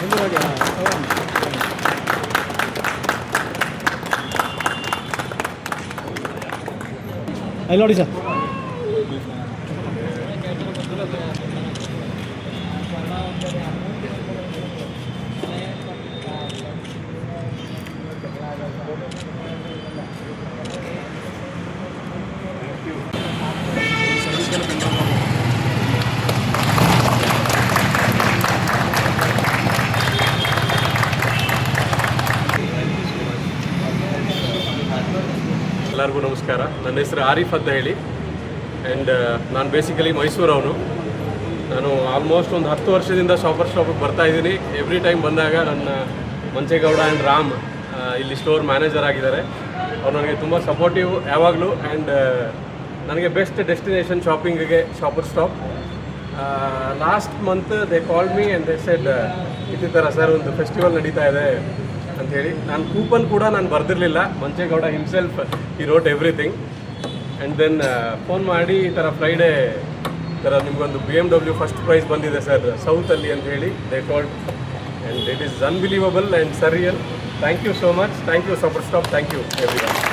Đúng rồi rồi. Không. അതിലോടി sir Thank you. ಎಲ್ಲರಿಗೂ ನಮಸ್ಕಾರ. ನನ್ನ ಹೆಸರು ಆರಿಫ್ ಅಂತ ಹೇಳಿ. ಆ್ಯಂಡ್ ನಾನು ಬೇಸಿಕಲಿ ಮೈಸೂರವನು. ನಾನು ಆಲ್ಮೋಸ್ಟ್ ಒಂದು ಹತ್ತು ವರ್ಷದಿಂದ ಶಾಪರ್ ಶಾಪಿಗೆ ಬರ್ತಾ ಇದ್ದೀನಿ. ಎವ್ರಿ ಟೈಮ್ ಬಂದಾಗ ನನ್ನ ಮಂಚೇಗೌಡ ಆ್ಯಂಡ್ ರಾಮ್ ಇಲ್ಲಿ ಸ್ಟೋರ್ ಮ್ಯಾನೇಜರ್ ಆಗಿದ್ದಾರೆ. ಅವ್ರು ನನಗೆ ತುಂಬ ಸಪೋರ್ಟಿವ್ ಯಾವಾಗಲೂ. ಆ್ಯಂಡ್ ನನಗೆ ಬೆಸ್ಟ್ ಡೆಸ್ಟಿನೇಷನ್ ಶಾಪಿಂಗಿಗೆ Shopper Stop last month they call me and they said ಥರ ಸರ್ ಒಂದು ಫೆಸ್ಟಿವಲ್ ನಡೀತಾ ಇದೆ. ಅಂತ ಹೇಳಿ ನಾನು ಕೂಪನ್ ಕೂಡ ನಾನು ಬರ್ದಿರಲಿಲ್ಲ. ಮಂಚೇಗೌಡ ಹಿಮ್ಸೆಲ್ಫ್ ಈ wrote everything and then phone ಮಾಡಿ ಈ ಥರ ಫ್ರೈಡೇ ಥರ ನಿಮಗೊಂದು B M W first prize ಬಂದಿದೆ ಸರ್ ಸೌತಲ್ಲಿ ಅಂತ ಹೇಳಿ they called and it is unbelievable and surreal thank you so much thank you support stop thank you every